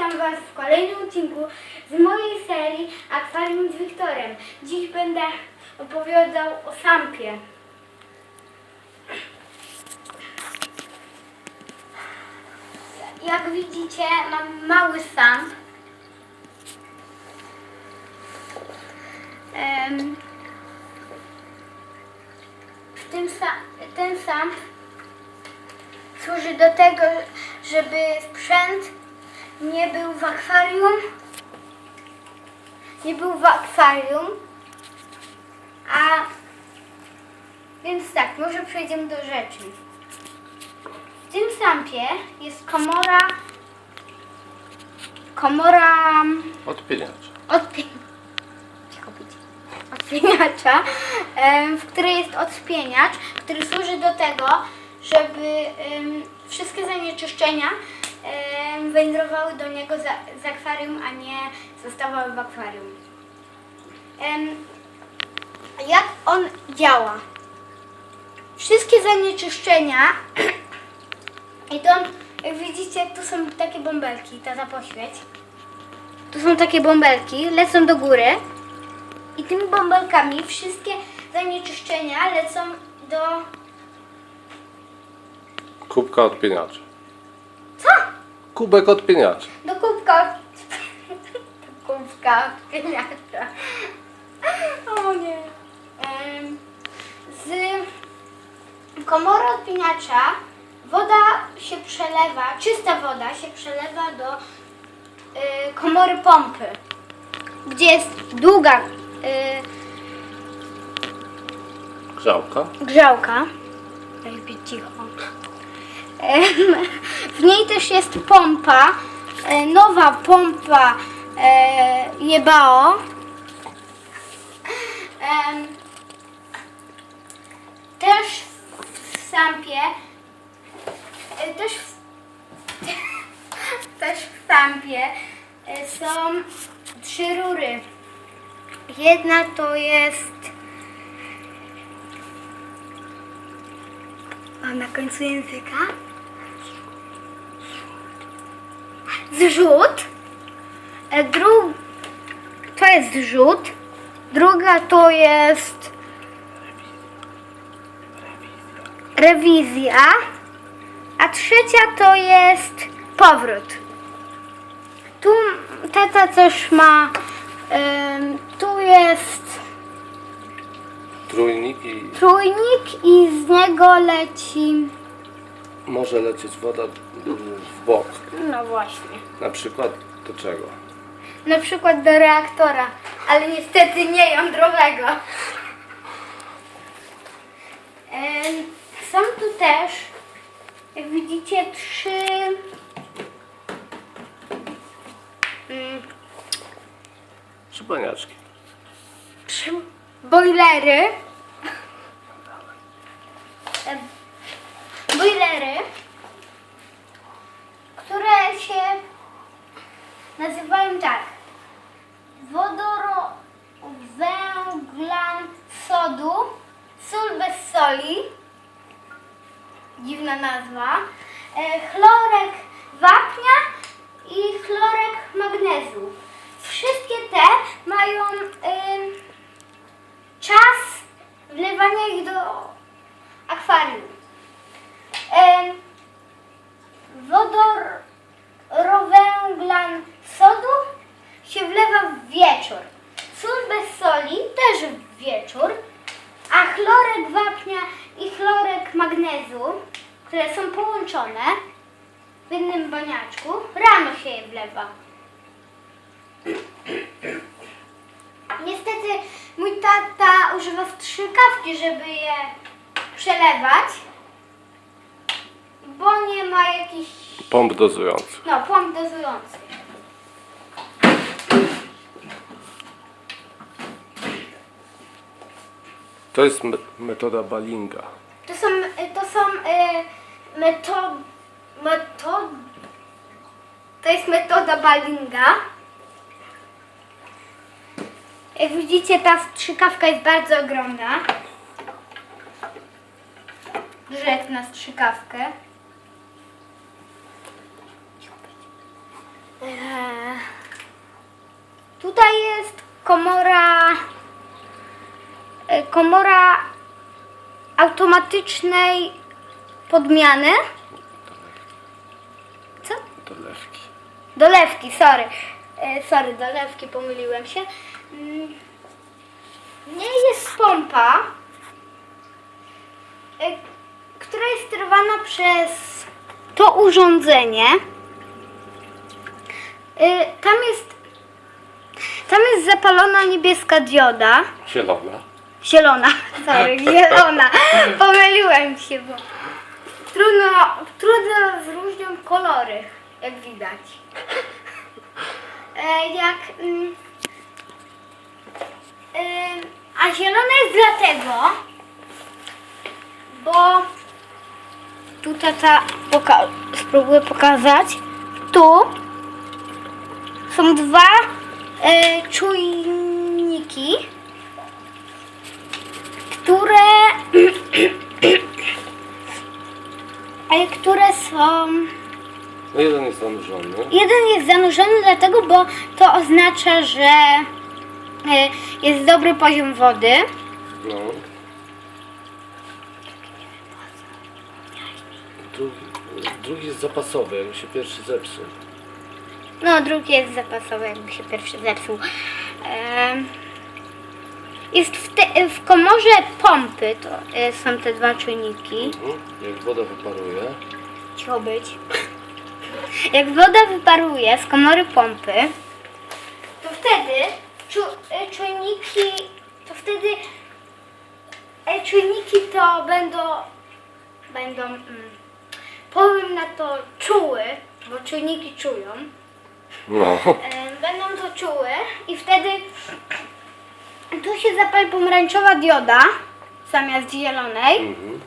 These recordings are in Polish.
Witam Was w kolejnym odcinku z mojej serii Akwarium z Wiktorem. Dziś będę opowiadał o sampie. Jak widzicie, mam mały samp. Sa- ten samp służy do tego, żeby sprzęt nie był w akwarium. Nie był w akwarium. A więc tak, może przejdziemy do rzeczy. W tym sampie jest komora komora być. odpieniacza, em, w której jest odspieniacz, który służy do tego, żeby wszystkie zanieczyszczenia em, wędrowały do niego za, z akwarium, a nie zostawały w akwarium. Em, jak on działa? Wszystkie zanieczyszczenia idą, jak widzicie, tu są takie bąbelki, tata poświeć. Tu są takie bąbelki, lecą do góry i tymi bąbelkami wszystkie zanieczyszczenia lecą do... Kubka odpieniacza. Co? Kubek odpieniacza. Do kubka od... do kubka odpieniacza. O nie. Z komory odpieniacza woda się przelewa, czysta woda się przelewa do y, komory pompy, gdzie jest długa y, Grzałka. grzałka. Daj być cicho. W niej też jest pompa, e, nowa pompa e, Jebao. Em, Też w sampie, e, też w, też w sampie e, są trzy rury. Jedna to jest na końcu języka. Zrzut. E, Dru... To jest zrzut. Druga to jest rewizja. A trzecia to jest powrót. Tu tata coś ma. em, tu jest Trójnik i trójnik i z niego leci. Może lecieć woda w bok. No właśnie. Na przykład do czego? Na przykład do reaktora, ale niestety nie jądrowego. Są tu też, jak widzicie, trzy mm, Szybaniaczki. trzy bojlery. Em, Bojlery, które się tak. Wodorowęglan sodu, sól bez soli, dziwna nazwa, e, chlorek wapnia i chlorek magnezu. Wszystkie te mają ym, czas wlewania ich do akwarium. Ym, wodorowęglan sodu się wlewa w wieczór. Sól bez soli też w wieczór, a chlorek wapnia i chlorek magnezu, które są połączone w jednym baniaczku, rano się je wlewa. Niestety mój tata używa strzykawki, żeby je przelewać, bo nie ma jakichś Pomp dozujący. no, pomp dozujący. To jest me- metoda Balinga. To są, to są y, metod, metod, to jest metoda Balinga. Jak widzicie, ta strzykawka jest bardzo ogromna. Jak na strzykawkę. Eee, Tutaj jest komora e, komora automatycznej podmiany. Co? Dolewki. Dolewki, sorry. E, sorry, dolewki, pomyliłem się. Mm, Nie jest pompa, e, która jest sterowana przez to urządzenie. E, Tam jest, tam jest zapalona niebieska dioda. Zielona. Zielona, sorry, zielona. Pomyliłem się, bo trudno, trudno zróżnią kolory, jak widać. E, jak. Mm, a zielona jest dlatego, bo tu tata poka- spróbuję pokazać. Tu są dwa e, czujniki które, e, które są. No jeden jest zanurzony. Jeden jest zanurzony, dlatego, bo to oznacza, że e, jest dobry poziom wody. No. Drugi, drugi jest zapasowy, jakby się pierwszy zepsuł. No, drugi jest zapasowy, jakby się pierwszy zepsuł. Em, Jest w, te, w komorze pompy, to e, są te dwa czujniki. Mhm. Jak woda wyparuje, Cicho być. Jak woda wyparuje z komory pompy, to wtedy czu, e, czujniki, to wtedy e, czujniki to będą, będą, mm, powiem na to czuły, bo czujniki czują, no. e, będą to czuły i wtedy tu się zapali pomarańczowa dioda zamiast zielonej. Mhm.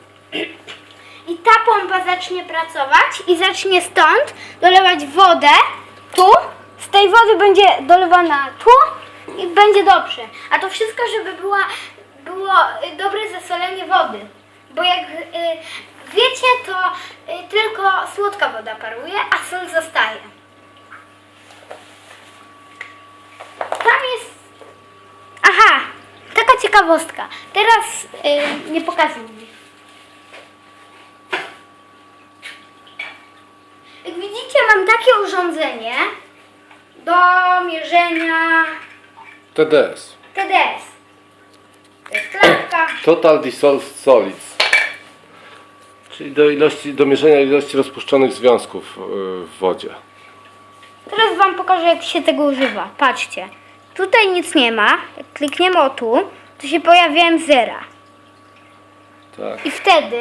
I ta pompa zacznie pracować i zacznie stąd dolewać wodę tu. Z tej wody będzie dolewana tu i będzie dobrze. A to wszystko, żeby była, było y, dobre zasolenie wody. Bo jak y, wiecie, to y, tylko słodka woda paruje, a sól zostaje. Tam jest. Aha, taka ciekawostka. Teraz y, nie pokazuj mi. Jak widzicie, mam takie urządzenie do mierzenia TDS. TDS. To jest klapka. Total Dissolved Solids. Czyli do ilości, do mierzenia ilości rozpuszczonych związków yy, w wodzie. Teraz Wam pokażę, jak się tego używa. Patrzcie. Tutaj nic nie ma. Jak klikniemy o tu, to się pojawiają zera. Tak. I wtedy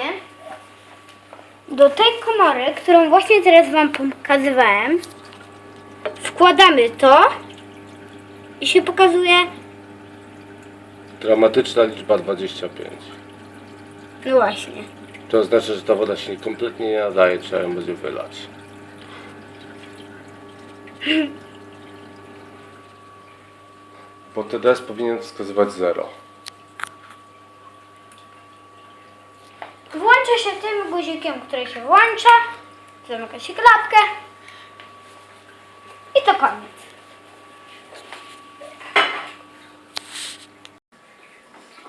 do tej komory, którą właśnie teraz Wam pokazywałem, wkładamy to i się pokazuje, Dramatyczna liczba 25. no właśnie. To oznacza, że ta woda się kompletnie nie nadaje, trzeba ją będzie wylać. Bo TDS powinien wskazywać 0. Włącza się tym guzikiem, który się włącza, zamyka się klapkę i to koniec.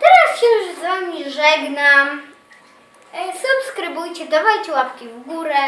Teraz się już z Wami żegnam. E, Subskrybujcie, dawajcie łapki w górę.